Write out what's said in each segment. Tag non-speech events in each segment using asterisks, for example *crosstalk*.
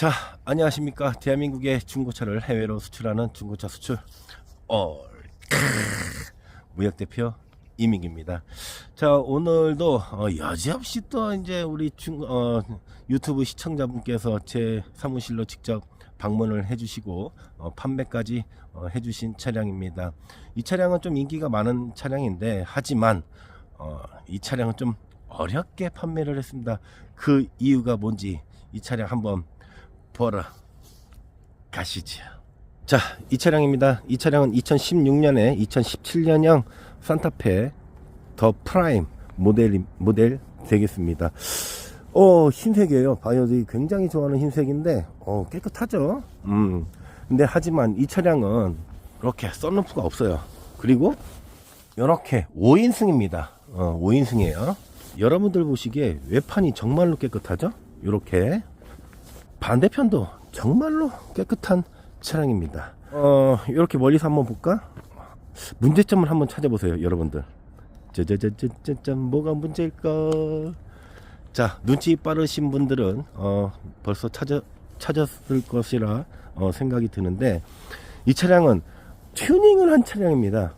자, 안녕하십니까. 대한민국의 중고차를 해외로 수출하는 중고차 수출, 어, 무역 대표 이민기입니다. 자, 오늘도 어, 여지없이 또 이제 우리 중, 어, 유튜브 시청자분께서 제 사무실로 직접 방문을 해주시고 어, 판매까지 어, 해주신 차량입니다. 이 차량은 좀 인기가 많은 차량인데 하지만 어, 이 차량은 좀 어렵게 판매를 했습니다. 그 이유가 뭔지 이 차량 한번 보러 가시죠. 자, 이 차량입니다. 이 차량은 2016년에 2017년형 산타페 더 프라임 모델 모델 되겠습니다. 어, 흰색이에요. 바이오들이 굉장히 좋아하는 흰색인데 어, 깨끗하죠. 음. 근데 하지만 이 차량은 이렇게 썬루프가 없어요. 그리고 이렇게 5인승입니다. 어, 5인승이에요. 여러분들 보시기에 외판이 정말로 깨끗하죠? 이렇게 반대편도 정말로 깨끗한 차량입니다. 어, 이렇게 멀리서 한번 볼까? 문제점을 한번 찾아보세요, 여러분들. 짜자자자짠 뭐가 문제일까? 자, 눈치 빠르신 분들은 어, 벌써 찾아 찾았을 것이라 어, 생각이 드는데 이 차량은 튜닝을 한 차량입니다.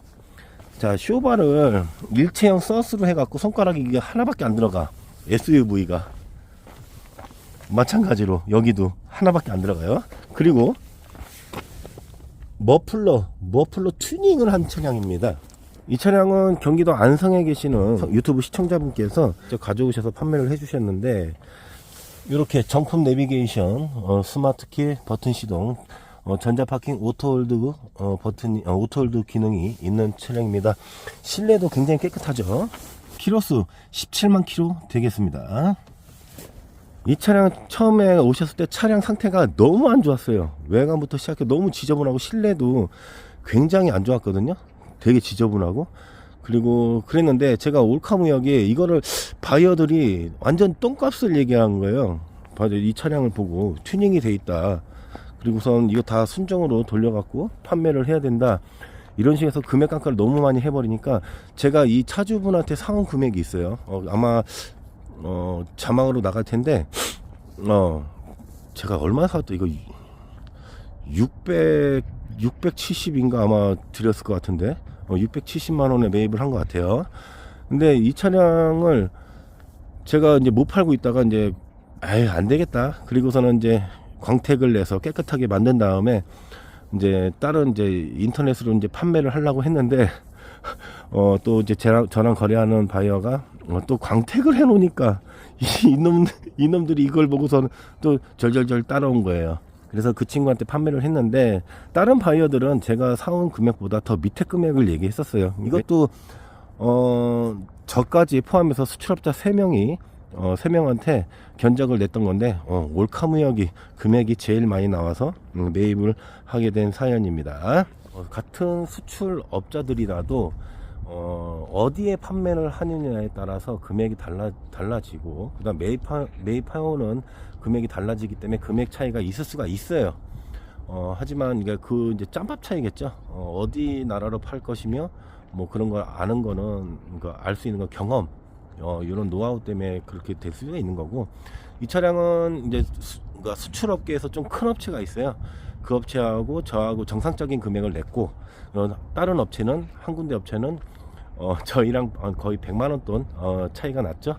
자, 쇼바를 일체형 서스로 해갖고 손가락이 하나밖에 안 들어가. SUV가. 마찬가지로 여기도 하나밖에 안 들어가요. 그리고 머플러, 머플러 튜닝을 한 차량입니다. 이 차량은 경기도 안성에 계시는 유튜브 시청자분께서 가져오셔서 판매를 해주셨는데 이렇게 정품 내비게이션, 어, 스마트키, 버튼 시동, 어, 전자파킹 오토홀드 어, 버튼 어, 오토홀드 기능이 있는 차량입니다. 실내도 굉장히 깨끗하죠. 키로수 17만 키로 되겠습니다. 이 차량 처음에 오셨을 때 차량 상태가 너무 안 좋았어요. 외관부터 시작해 너무 지저분하고 실내도 굉장히 안 좋았거든요. 되게 지저분하고 그리고 그랬는데 제가 올카무역에 이거를 바이어들이 완전 똥값을 얘기한 거예요. 이 차량을 보고 튜닝이 돼 있다. 그리고선 이거 다 순정으로 돌려갖고 판매를 해야 된다. 이런 식에서 금액 깎아를 너무 많이 해버리니까 제가 이 차주분한테 사온 금액이 있어요. 어, 아마 어, 자막으로 나갈 텐데, 어, 제가 얼마 사왔다, 이거, 600, 670인가 아마 드렸을 것 같은데, 어, 670만원에 매입을 한 것 같아요. 근데 이 차량을 제가 이제 못 팔고 있다가 이제, 아유, 안 되겠다. 그리고서는 이제 광택을 내서 깨끗하게 만든 다음에, 이제 다른 이제 인터넷으로 이제 판매를 하려고 했는데, *laughs* 어, 또 이제 저랑, 저랑 거래하는 바이어가 어, 또 광택을 해놓으니까 *laughs* 이- 이놈, 이놈들이 이걸 보고서는 또 절절절 따라온 거예요. 그래서 그 친구한테 판매를 했는데 다른 바이어들은 제가 사온 금액보다 더 밑에 금액을 얘기했었어요. 이것도 어 저까지 포함해서 수출업자 3명이 어 3명한테 견적을 냈던 건데 어 올카무역이 금액이 제일 많이 나와서 음, 매입을 하게 된 사연입니다. 어, 같은 수출업자들이라도 어, 어디에 판매를 하느냐에 따라서 금액이 달라, 달라지고, 그 다음 매입하, 매입하오는 금액이 달라지기 때문에 금액 차이가 있을 수가 있어요. 어, 하지만 이게 그 이제 짬밥 차이겠죠. 어, 어디 나라로 팔 것이며, 뭐 그런 걸 아는 거는, 알수 있는 건 경험, 어, 이런 노하우 때문에 그렇게 될 수가 있는 거고, 이 차량은 이제 수, 그러니까 수출업계에서 좀 큰 업체가 있어요. 그 업체하고 저하고 정상적인 금액을 냈고, 어, 다른 업체는, 한 군데 업체는 어, 저희랑 거의 100만 원 돈 어, 차이가 났죠.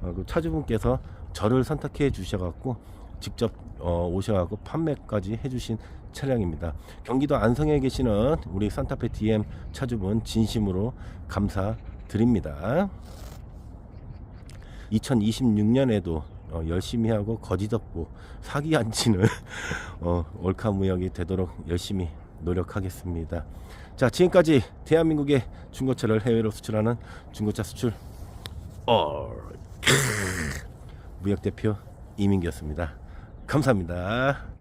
어, 그 차주분께서 저를 선택해 주셔갖고 직접 어, 오셔갖고 판매까지 해주신 차량입니다. 경기도 안성에 계시는 우리 산타페 DM 차주분 진심으로 감사드립니다. 2026년에도 어, 열심히 하고 거짓 없고 사기 안 치는 *laughs* 어, 올카무역이 되도록 열심히 노력하겠습니다. 자 지금까지 대한민국의 중고차를 해외로 수출하는 중고차 수출 어, 무역 대표 이민기였습니다. 감사합니다.